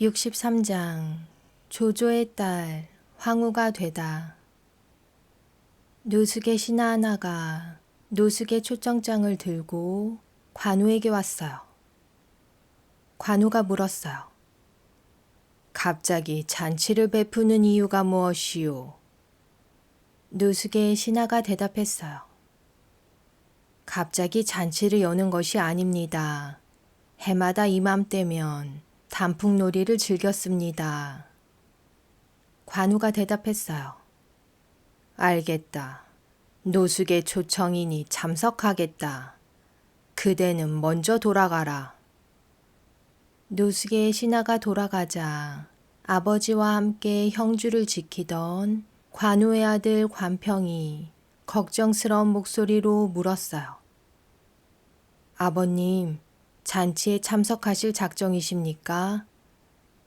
63장 조조의 딸 황후가 되다. 노숙의 신하 하나가 노숙의 초청장을 들고 관우에게 왔어요. 관우가 물었어요. 갑자기 잔치를 베푸는 이유가 무엇이오? 노숙의 신하가 대답했어요. 갑자기 잔치를 여는 것이 아닙니다. 해마다 이맘때면 단풍놀이를 즐겼습니다. 관우가 대답했어요. 알겠다. 노숙의 초청이니 참석하겠다. 그대는 먼저 돌아가라. 노숙의 신하가 돌아가자 아버지와 함께 형주를 지키던 관우의 아들 관평이 걱정스러운 목소리로 물었어요. 아버님, 잔치에 참석하실 작정이십니까?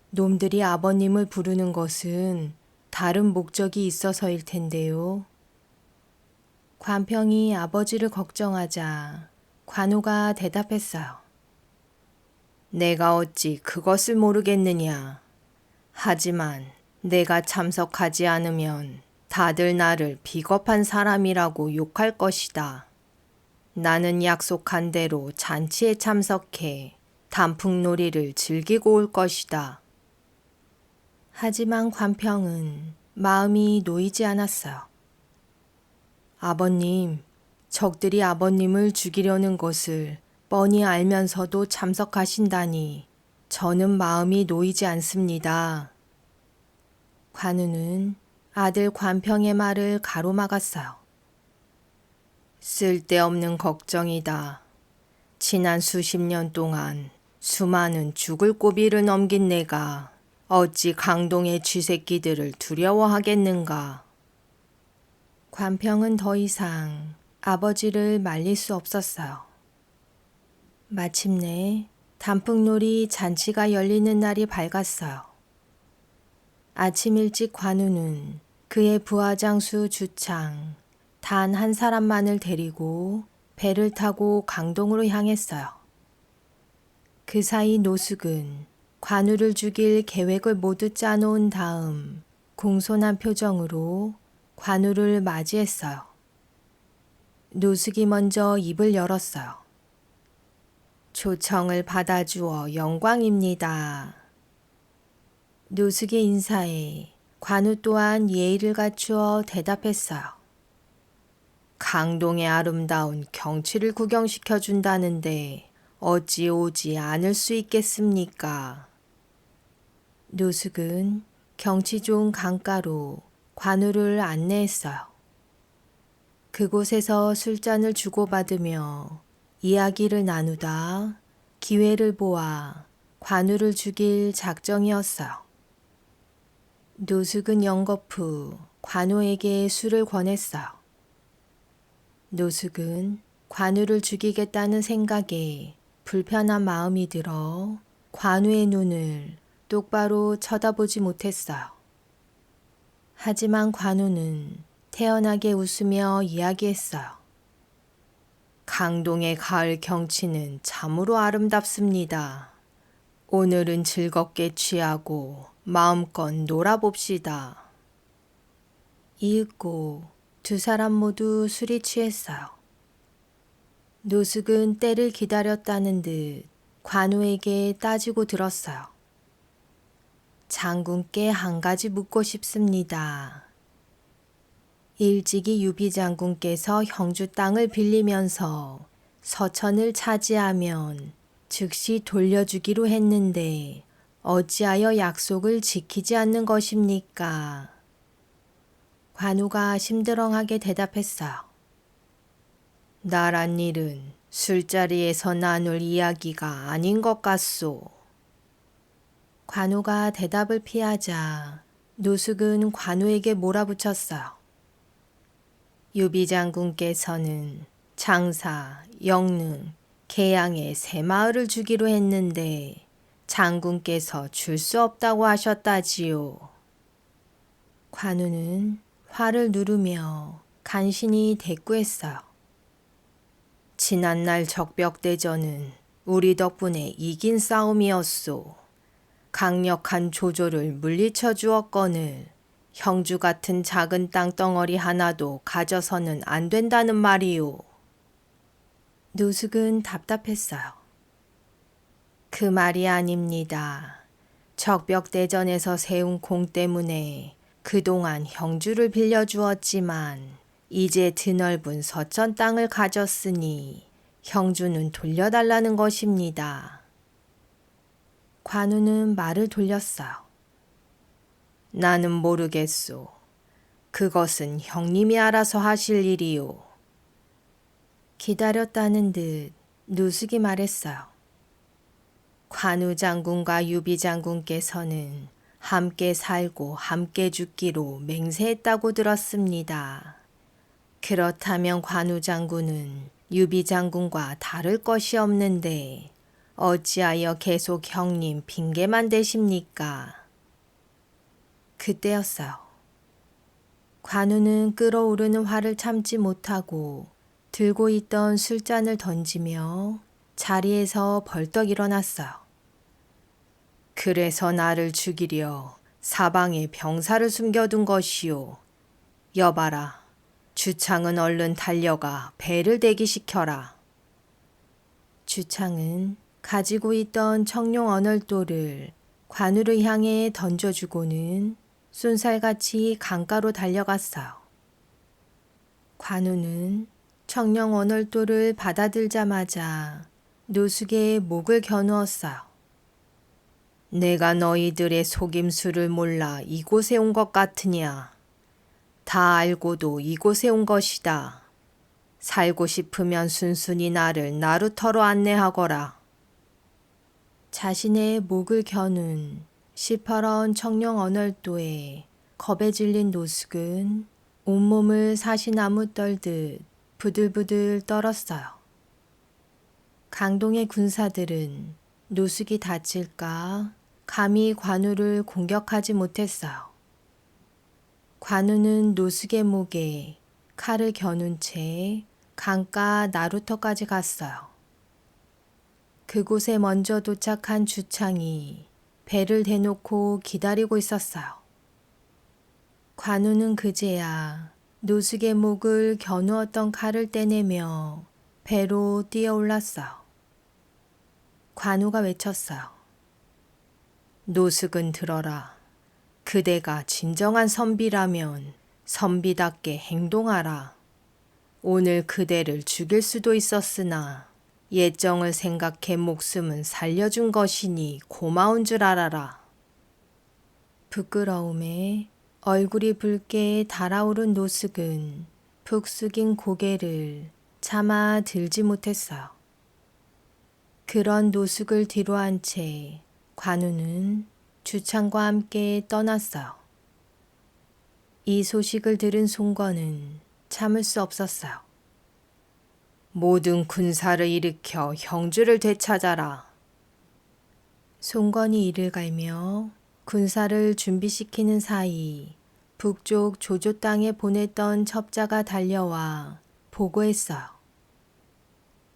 놈들이 아버님을 부르는 것은 다른 목적이 있어서일 텐데요. 관평이 아버지를 걱정하자 관우가 대답했어요. 내가 어찌 그것을 모르겠느냐. 하지만 내가 참석하지 않으면 다들 나를 비겁한 사람이라고 욕할 것이다. 나는 약속한 대로 잔치에 참석해 단풍놀이를 즐기고 올 것이다. 하지만 관평은 마음이 놓이지 않았어요. 아버님, 적들이 아버님을 죽이려는 것을 뻔히 알면서도 참석하신다니 저는 마음이 놓이지 않습니다. 관우는 아들 관평의 말을 가로막았어요. 쓸데없는 걱정이다. 지난 수십 년 동안 수많은 죽을 고비를 넘긴 내가 어찌 강동의 쥐새끼들을 두려워하겠는가. 관평은 더 이상 아버지를 말릴 수 없었어요. 마침내 단풍놀이 잔치가 열리는 날이 밝았어요. 아침 일찍 관우는 그의 부하장수 주창 단 한 사람만을 데리고 배를 타고 강동으로 향했어요. 그 사이 노숙은 관우를 죽일 계획을 모두 짜놓은 다음 공손한 표정으로 관우를 맞이했어요. 노숙이 먼저 입을 열었어요. 초청을 받아주어 영광입니다. 노숙의 인사에 관우 또한 예의를 갖추어 대답했어요. 강동의 아름다운 경치를 구경시켜 준다는데 어찌 오지 않을 수 있겠습니까? 노숙은 경치 좋은 강가로 관우를 안내했어요. 그곳에서 술잔을 주고받으며 이야기를 나누다 기회를 보아 관우를 죽일 작정이었어요. 노숙은 영거푸 관우에게 술을 권했어요. 노숙은 관우를 죽이겠다는 생각에 불편한 마음이 들어 관우의 눈을 똑바로 쳐다보지 못했어요. 하지만 관우는 태연하게 웃으며 이야기했어요. 강동의 가을 경치는 참으로 아름답습니다. 오늘은 즐겁게 취하고 마음껏 놀아봅시다. 이윽고 두 사람 모두 술이 취했어요. 노숙은 때를 기다렸다는 듯 관우에게 따지고 들었어요. 장군께 한 가지 묻고 싶습니다. 일찍이 유비 장군께서 형주 땅을 빌리면서 서천을 차지하면 즉시 돌려주기로 했는데 어찌하여 약속을 지키지 않는 것입니까? 관우가 심드렁하게 대답했어요. 나란 일은 술자리에서 나눌 이야기가 아닌 것 같소. 관우가 대답을 피하자 노숙은 관우에게 몰아붙였어요. 유비 장군께서는 장사, 영능, 계양의 세 마을을 주기로 했는데 장군께서 줄 수 없다고 하셨다지요. 관우는 화를 누르며 간신히 대꾸했어요. 지난날 적벽대전은 우리 덕분에 이긴 싸움이었소. 강력한 조조를 물리쳐 주었거늘 형주 같은 작은 땅덩어리 하나도 가져서는 안 된다는 말이오. 노숙은 답답했어요. 그 말이 아닙니다. 적벽대전에서 세운 공 때문에 그동안 형주를 빌려주었지만 이제 드넓은 서천 땅을 가졌으니 형주는 돌려달라는 것입니다. 관우는 말을 돌렸어요. 나는 모르겠소. 그것은 형님이 알아서 하실 일이오. 기다렸다는 듯 누숙이 말했어요. 관우 장군과 유비 장군께서는 함께 살고 함께 죽기로 맹세했다고 들었습니다. 그렇다면 관우 장군은 유비 장군과 다를 것이 없는데 어찌하여 계속 형님 핑계만 대십니까? 그때였어요. 관우는 끓어오르는 화를 참지 못하고 들고 있던 술잔을 던지며 자리에서 벌떡 일어났어요. 그래서 나를 죽이려 사방에 병사를 숨겨둔 것이오. 여봐라, 주창은 얼른 달려가 배를 대기시켜라. 주창은 가지고 있던 청룡 언얼도를 관우를 향해 던져주고는 쏜살같이 강가로 달려갔어요. 관우는 청룡 언얼도를 받아들자마자 노숙의 목을 겨누었어요. 내가 너희들의 속임수를 몰라 이곳에 온 것 같으냐? 다 알고도 이곳에 온 것이다. 살고 싶으면 순순히 나를 나루터로 안내하거라. 자신의 목을 겨눈 시퍼런 청룡 언얼도에 겁에 질린 노숙은 온몸을 사시나무 떨듯 부들부들 떨었어요. 강동의 군사들은 노숙이 다칠까 감히 관우를 공격하지 못했어요. 관우는 노숙의 목에 칼을 겨눈 채 강가 나루터까지 갔어요. 그곳에 먼저 도착한 주창이 배를 대놓고 기다리고 있었어요. 관우는 그제야 노숙의 목을 겨누었던 칼을 떼내며 배로 뛰어올랐어요. 관우가 외쳤어요. 노숙은 들어라. 그대가 진정한 선비라면 선비답게 행동하라. 오늘 그대를 죽일 수도 있었으나 예정을 생각해 목숨은 살려준 것이니 고마운 줄 알아라. 부끄러움에 얼굴이 붉게 달아오른 노숙은 푹 숙인 고개를 차마 들지 못했어요. 그런 노숙을 뒤로 한 채 관우는 주창과 함께 떠났어요. 이 소식을 들은 송건은 참을 수 없었어요. 모든 군사를 일으켜 형주를 되찾아라. 송건이 이를 갈며 군사를 준비시키는 사이 북쪽 조조 땅에 보냈던 첩자가 달려와 보고했어요.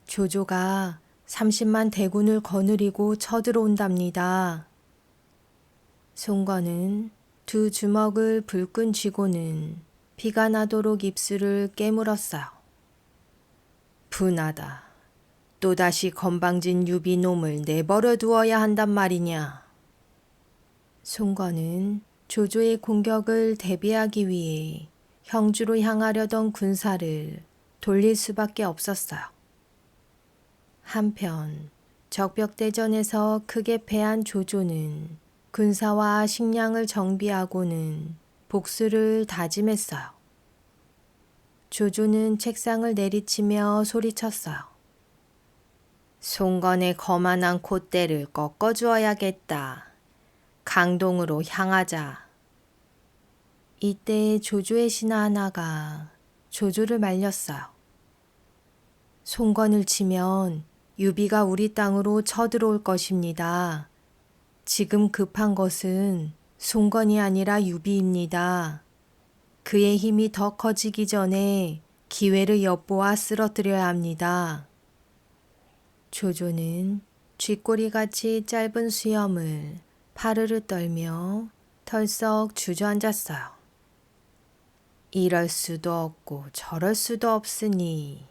조조가 30만 대군을 거느리고 쳐들어온답니다. 송건은 두 주먹을 불끈 쥐고는 피가 나도록 입술을 깨물었어요. 분하다. 또다시 건방진 유비놈을 내버려 두어야 한단 말이냐. 송건은 조조의 공격을 대비하기 위해 형주로 향하려던 군사를 돌릴 수밖에 없었어요. 한편 적벽대전에서 크게 패한 조조는 군사와 식량을 정비하고는 복수를 다짐했어요. 조조는 책상을 내리치며 소리쳤어요. 송건의 거만한 콧대를 꺾어주어야겠다. 강동으로 향하자. 이때 조조의 신하 하나가 조조를 말렸어요. 송건을 치면 유비가 우리 땅으로 쳐들어올 것입니다. 지금 급한 것은 송건이 아니라 유비입니다. 그의 힘이 더 커지기 전에 기회를 엿보아 쓰러뜨려야 합니다. 조조는 쥐꼬리같이 짧은 수염을 파르르 떨며 털썩 주저앉았어요. 이럴 수도 없고 저럴 수도 없으니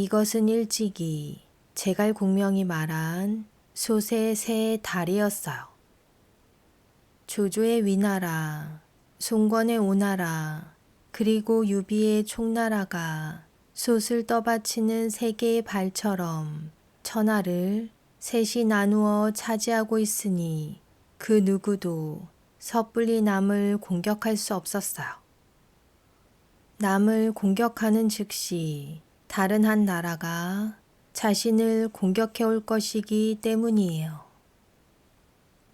이것은 일찍이 제갈공명이 말한 소세 새의 달이었어요. 조조의 위나라, 송건의 오나라, 그리고 유비의 총나라가 솥을 떠받치는 세 개의 발처럼 천하를 셋이 나누어 차지하고 있으니 그 누구도 섣불리 남을 공격할 수 없었어요. 남을 공격하는 즉시 다른 한 나라가 자신을 공격해 올 것이기 때문이에요.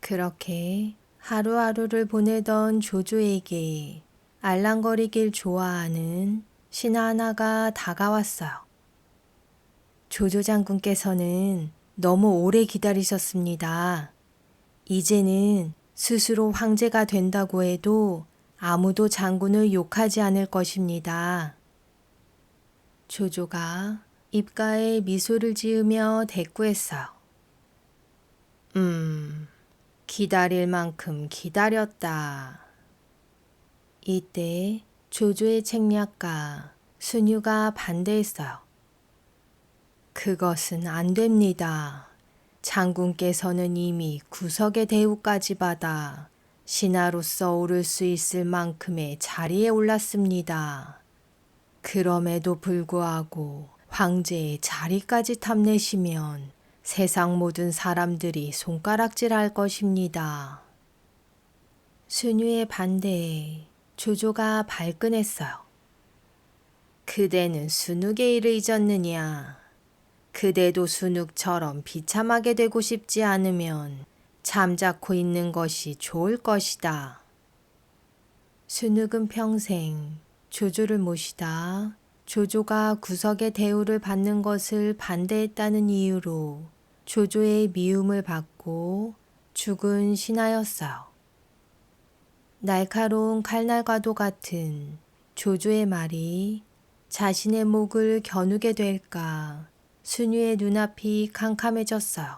그렇게 하루하루를 보내던 조조에게 알랑거리길 좋아하는 신하 하나가 다가왔어요. 조조 장군께서는 너무 오래 기다리셨습니다. 이제는 스스로 황제가 된다고 해도 아무도 장군을 욕하지 않을 것입니다. 조조가 입가에 미소를 지으며 대꾸했어요. 음, 기다릴 만큼 기다렸다. 이때 조조의 책략가 순유가 반대했어요. 그것은 안 됩니다. 장군께서는 이미 구석의 대우까지 받아 신하로서 오를 수 있을 만큼의 자리에 올랐습니다. 그럼에도 불구하고 황제의 자리까지 탐내시면 세상 모든 사람들이 손가락질 할 것입니다. 순유의 반대에 조조가 발끈했어요. 그대는 순욱의 일을 잊었느냐? 그대도 순욱처럼 비참하게 되고 싶지 않으면 잠자코 있는 것이 좋을 것이다. 순욱은 평생 조조를 모시다 조조가 구석의 대우를 받는 것을 반대했다는 이유로 조조의 미움을 받고 죽은 신하였어요. 날카로운 칼날과도 같은 조조의 말이 자신의 목을 겨누게 될까 순유의 눈앞이 캄캄해졌어요.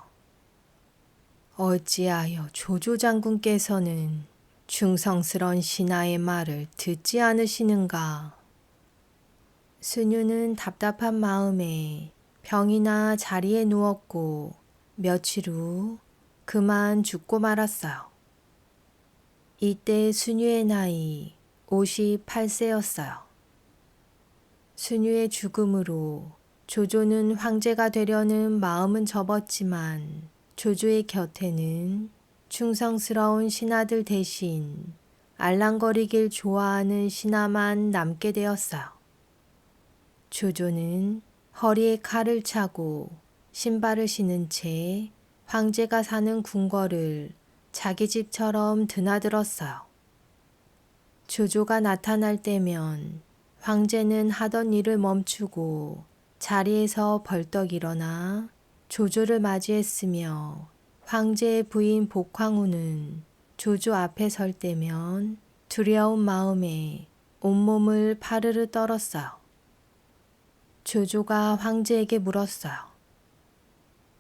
어찌하여 조조 장군께서는 충성스런 신하의 말을 듣지 않으시는가? 순유는 답답한 마음에 병이나 자리에 누웠고 며칠 후 그만 죽고 말았어요. 이때 순유의 나이 58세였어요. 순유의 죽음으로 조조는 황제가 되려는 마음은 접었지만 조조의 곁에는 충성스러운 신하들 대신 알랑거리길 좋아하는 신하만 남게 되었어요. 조조는 허리에 칼을 차고 신발을 신은 채 황제가 사는 궁궐을 자기 집처럼 드나들었어요. 조조가 나타날 때면 황제는 하던 일을 멈추고 자리에서 벌떡 일어나 조조를 맞이했으며 황제의 부인 복황후는 조조 앞에 설 때면 두려운 마음에 온몸을 파르르 떨었어요. 조조가 황제에게 물었어요.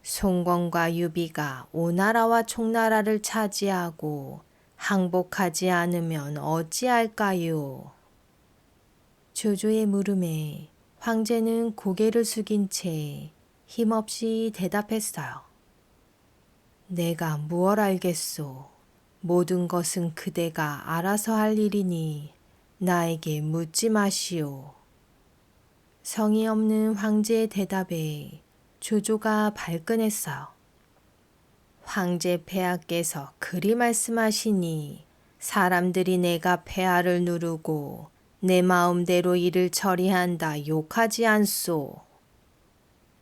송건과 유비가 오나라와 총나라를 차지하고 항복하지 않으면 어찌할까요? 조조의 물음에 황제는 고개를 숙인 채 힘없이 대답했어요. 내가 무얼 알겠소. 모든 것은 그대가 알아서 할 일이니 나에게 묻지 마시오. 성의 없는 황제의 대답에 조조가 발끈했어요. 황제 폐하께서 그리 말씀하시니 사람들이 내가 폐하를 누르고 내 마음대로 일을 처리한다 욕하지 않소.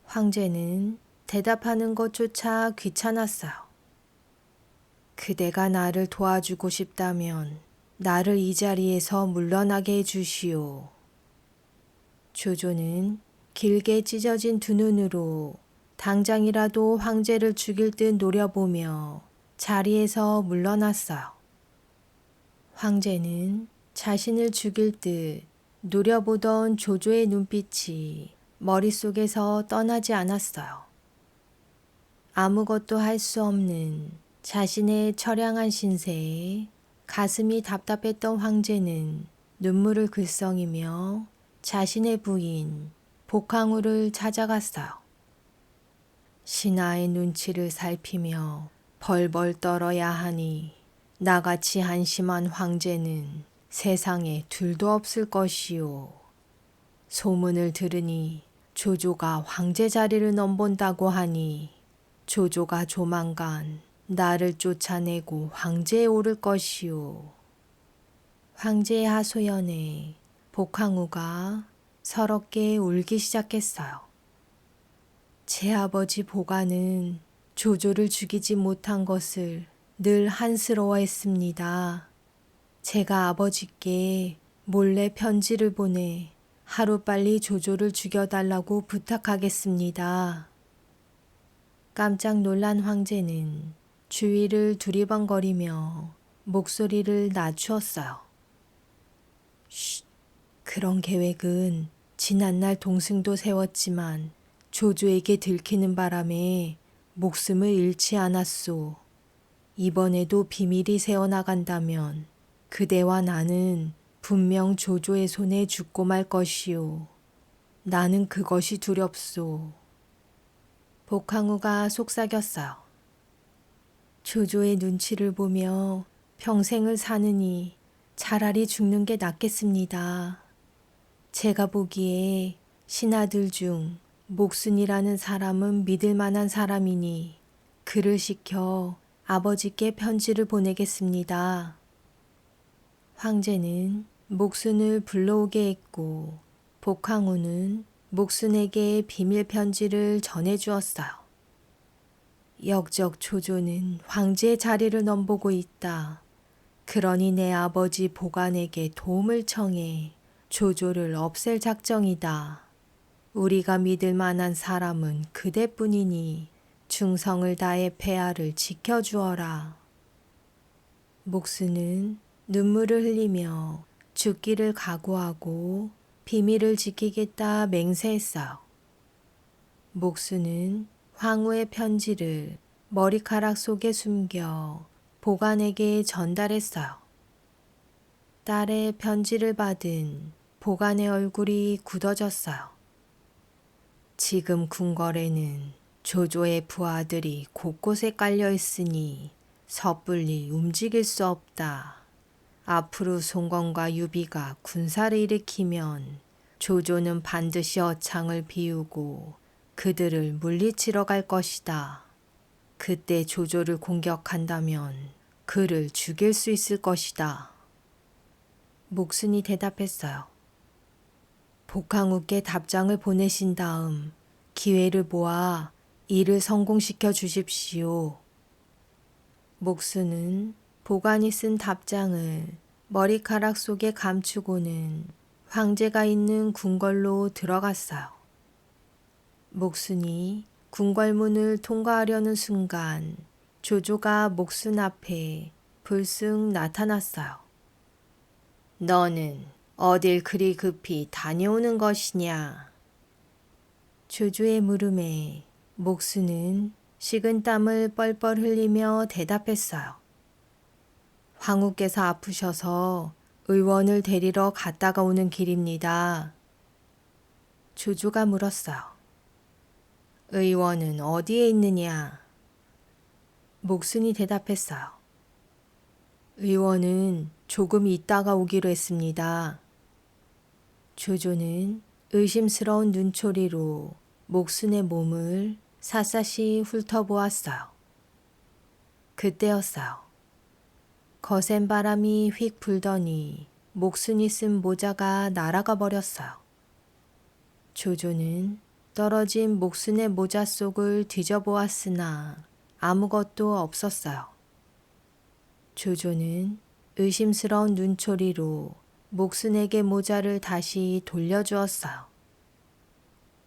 황제는 대답하는 것조차 귀찮았어요. 그대가 나를 도와주고 싶다면 나를 이 자리에서 물러나게 해주시오. 조조는 길게 찢어진 두 눈으로 당장이라도 황제를 죽일 듯 노려보며 자리에서 물러났어요. 황제는 자신을 죽일 듯 노려보던 조조의 눈빛이 머릿속에서 떠나지 않았어요. 아무것도 할 수 없는 자신의 처량한 신세에 가슴이 답답했던 황제는 눈물을 글썽이며 자신의 부인 복항우를 찾아갔어요. 신하의 눈치를 살피며 벌벌 떨어야 하니 나같이 한심한 황제는 세상에 둘도 없을 것이요. 소문을 들으니 조조가 황제 자리를 넘본다고 하니 조조가 조만간 나를 쫓아내고 황제에 오를 것이요. 황제의 하소연에 복항우가 서럽게 울기 시작했어요. 제 아버지 보가는 조조를 죽이지 못한 것을 늘 한스러워했습니다. 제가 아버지께 몰래 편지를 보내 하루빨리 조조를 죽여달라고 부탁하겠습니다. 깜짝 놀란 황제는 주위를 두리번거리며 목소리를 낮추었어요. 쉿, 그런 계획은 지난날 동승도 세웠지만 조조에게 들키는 바람에 목숨을 잃지 않았소. 이번에도 비밀이 새어나간다면 그대와 나는 분명 조조의 손에 죽고 말 것이오. 나는 그것이 두렵소. 복항우가 속삭였어요. 조조의 눈치를 보며 평생을 사느니 차라리 죽는 게 낫겠습니다. 제가 보기에 신하들 중 목순이라는 사람은 믿을 만한 사람이니 그를 시켜 아버지께 편지를 보내겠습니다. 황제는 목순을 불러오게 했고 복항우는 목순에게 비밀 편지를 전해 주었어요. 역적 조조는 황제의 자리를 넘보고 있다. 그러니 내 아버지 보관에게 도움을 청해 조조를 없앨 작정이다. 우리가 믿을 만한 사람은 그대뿐이니 충성을 다해 폐하를 지켜주어라. 목수는 눈물을 흘리며 죽기를 각오하고 비밀을 지키겠다 맹세했어요. 목수는 황후의 편지를 머리카락 속에 숨겨 보관에게 전달했어요. 딸의 편지를 받은 보관의 얼굴이 굳어졌어요. 지금 궁궐에는 조조의 부하들이 곳곳에 깔려 있으니 섣불리 움직일 수 없다. 앞으로 송건과 유비가 군사를 일으키면 조조는 반드시 어창을 비우고 그들을 물리치러 갈 것이다. 그때 조조를 공격한다면 그를 죽일 수 있을 것이다. 목순이 대답했어요. 복항우께 답장을 보내신 다음 기회를 모아 일을 성공시켜 주십시오. 목수는 보관이 쓴 답장을 머리카락 속에 감추고는 황제가 있는 궁궐로 들어갔어요. 목순이 궁궐문을 통과하려는 순간 조조가 목순 앞에 불쑥 나타났어요. 너는 어딜 그리 급히 다녀오는 것이냐? 조조의 물음에 목수는 식은 땀을 뻘뻘 흘리며 대답했어요. 황후께서 아프셔서 의원을 데리러 갔다가 오는 길입니다. 조조가 물었어요. 의원은 어디에 있느냐? 목순이 대답했어요. 의원은 조금 있다가 오기로 했습니다. 조조는 의심스러운 눈초리로 목순의 몸을 샅샅이 훑어보았어요. 그때였어요. 거센 바람이 휙 불더니 목순이 쓴 모자가 날아가 버렸어요. 조조는 떨어진 목순의 모자 속을 뒤져보았으나 아무것도 없었어요. 조조는 의심스러운 눈초리로 목순에게 모자를 다시 돌려주었어요.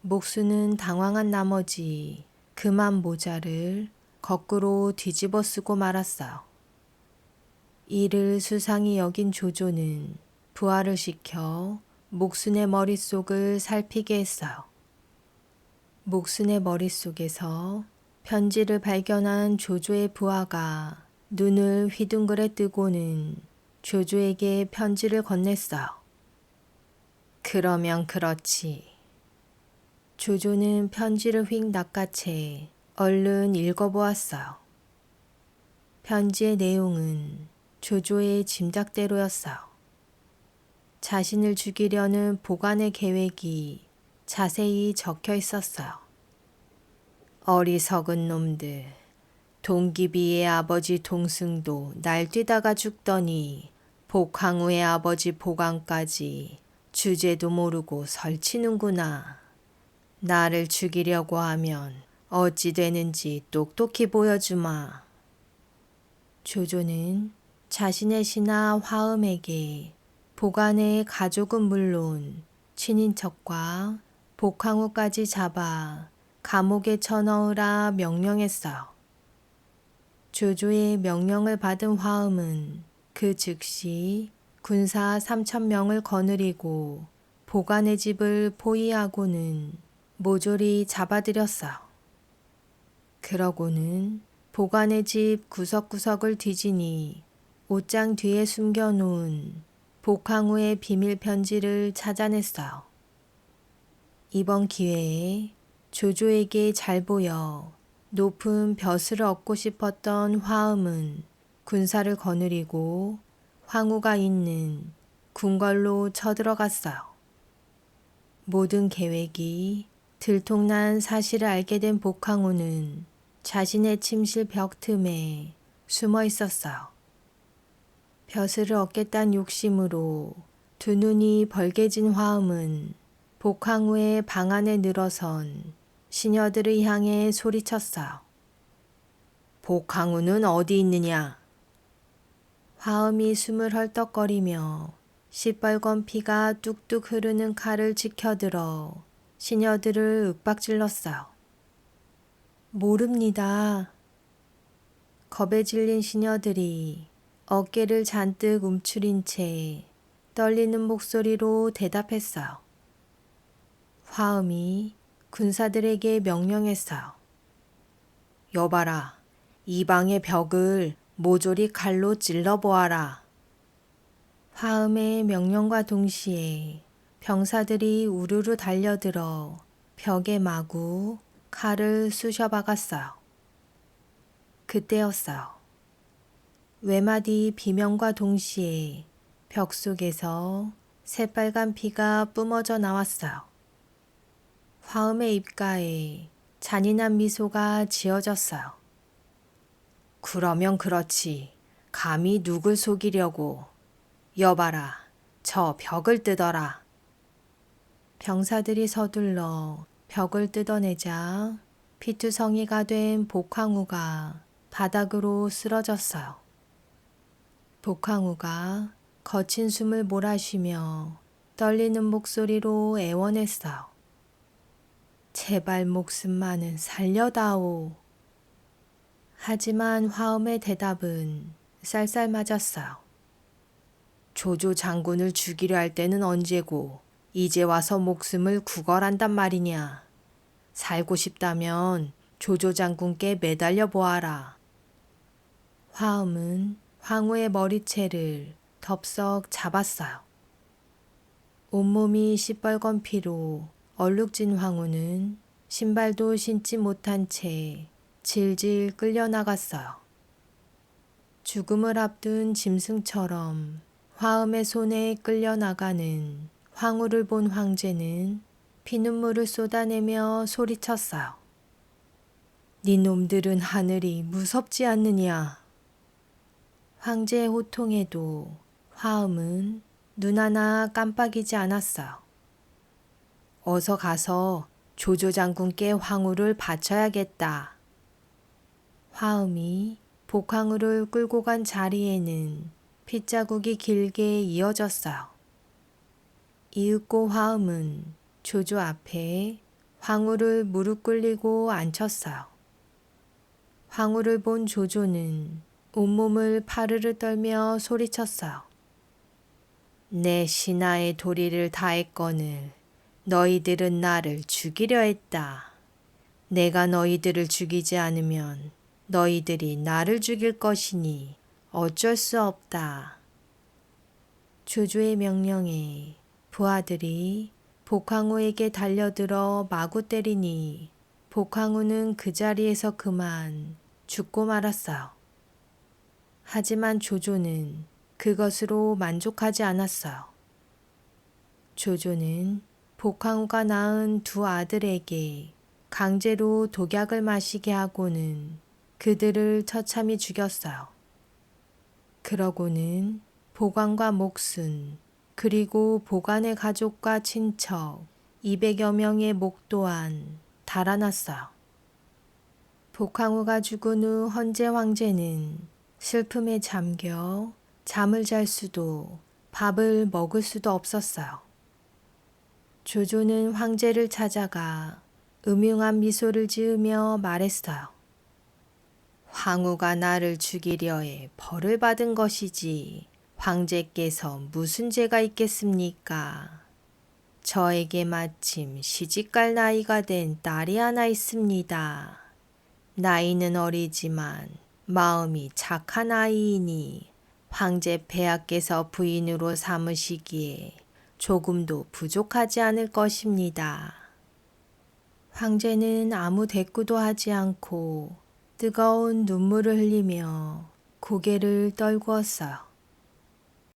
목수는 당황한 나머지 그만 모자를 거꾸로 뒤집어 쓰고 말았어요. 이를 수상히 여긴 조조는 부하를 시켜 목순의 머릿속을 살피게 했어요. 목순의 머릿속에서 편지를 발견한 조조의 부하가 눈을 휘둥그레 뜨고는 조조에게 편지를 건넸어요. 그러면 그렇지. 조조는 편지를 휙 낚아채 얼른 읽어보았어요. 편지의 내용은 조조의 짐작대로였어요. 자신을 죽이려는 보관의 계획이 자세히 적혀 있었어요. 어리석은 놈들. 동기비의 아버지 동승도 날뛰다가 죽더니 복항우의 아버지 보강까지 주제도 모르고 설치는구나. 나를 죽이려고 하면 어찌 되는지 똑똑히 보여주마. 조조는 자신의 신하 화음에게 보관의 가족은 물론 친인척과 복항우까지 잡아 감옥에 쳐넣으라 명령했어요. 조조의 명령을 받은 화음은 그 즉시 군사 3천 명을 거느리고 보관의 집을 포위하고는 모조리 잡아들였어요. 그러고는 보관의 집 구석구석을 뒤지니 옷장 뒤에 숨겨놓은 복항우의 비밀 편지를 찾아냈어요. 이번 기회에 조조에게 잘 보여 높은 벼슬을 얻고 싶었던 화음은 군사를 거느리고 황후가 있는 궁궐로 쳐들어갔어요. 모든 계획이 들통난 사실을 알게 된 복항우는 자신의 침실 벽 틈에 숨어 있었어요. 벼슬을 얻겠다는 욕심으로 두 눈이 벌게진 화음은 복항우의 방 안에 늘어선 시녀들을 향해 소리쳤어요. 복항우는 어디 있느냐? 화음이 숨을 헐떡거리며 시뻘건 피가 뚝뚝 흐르는 칼을 치켜들어 시녀들을 윽박질렀어요. 모릅니다. 겁에 질린 시녀들이 어깨를 잔뜩 움츠린 채 떨리는 목소리로 대답했어요. 화음이 군사들에게 명령했어요. 여봐라, 이 방의 벽을 모조리 칼로 찔러보아라. 화음의 명령과 동시에 병사들이 우르르 달려들어 벽에 마구 칼을 쑤셔 박았어요. 그때였어요. 외마디 비명과 동시에 벽 속에서 새빨간 피가 뿜어져 나왔어요. 화음의 입가에 잔인한 미소가 지어졌어요. 그러면 그렇지. 감히 누굴 속이려고. 여봐라. 저 벽을 뜯어라. 병사들이 서둘러 벽을 뜯어내자 피투성이가 된 복황우가 바닥으로 쓰러졌어요. 복황우가 거친 숨을 몰아쉬며 떨리는 목소리로 애원했어요. 제발 목숨만은 살려다오. 하지만 화음의 대답은 쌀쌀 맞았어요. 조조 장군을 죽이려 할 때는 언제고 이제 와서 목숨을 구걸한단 말이냐. 살고 싶다면 조조 장군께 매달려 보아라. 화음은 황후의 머리채를 덥석 잡았어요. 온몸이 시뻘건 피로 얼룩진 황후는 신발도 신지 못한 채 질질 끌려나갔어요. 죽음을 앞둔 짐승처럼 화음의 손에 끌려나가는 황후를 본 황제는 피눈물을 쏟아내며 소리쳤어요. 네 놈들은 하늘이 무섭지 않느냐. 황제의 호통에도 화음은 눈 하나 깜빡이지 않았어요. 어서 가서 조조 장군께 황후를 바쳐야겠다. 화음이 복황후를 끌고 간 자리에는 핏자국이 길게 이어졌어요. 이윽고 화음은 조조 앞에 황후를 무릎 꿇리고 앉혔어요. 황후를 본 조조는 온몸을 파르르 떨며 소리쳤어요. 내 신하의 도리를 다했거늘 너희들은 나를 죽이려 했다. 내가 너희들을 죽이지 않으면 너희들이 나를 죽일 것이니 어쩔 수 없다. 조조의 명령에 부하들이 복황우에게 달려들어 마구 때리니 복황우는 그 자리에서 그만 죽고 말았어요. 하지만 조조는 그것으로 만족하지 않았어요. 조조는 복황우가 낳은 두 아들에게 강제로 독약을 마시게 하고는 그들을 처참히 죽였어요. 그러고는 보관과 목순, 그리고 보관의 가족과 친척 200여 명의 목 또한 달아났어요. 복황후가 죽은 후 헌재 황제는 슬픔에 잠겨 잠을 잘 수도 밥을 먹을 수도 없었어요. 조조는 황제를 찾아가 음흉한 미소를 지으며 말했어요. 황후가 나를 죽이려 해 벌을 받은 것이지 황제께서 무슨 죄가 있겠습니까? 저에게 마침 시집갈 나이가 된 딸이 하나 있습니다. 나이는 어리지만 마음이 착한 아이이니 황제 폐하께서 부인으로 삼으시기에 조금도 부족하지 않을 것입니다. 황제는 아무 대꾸도 하지 않고 뜨거운 눈물을 흘리며 고개를 떨구었어요.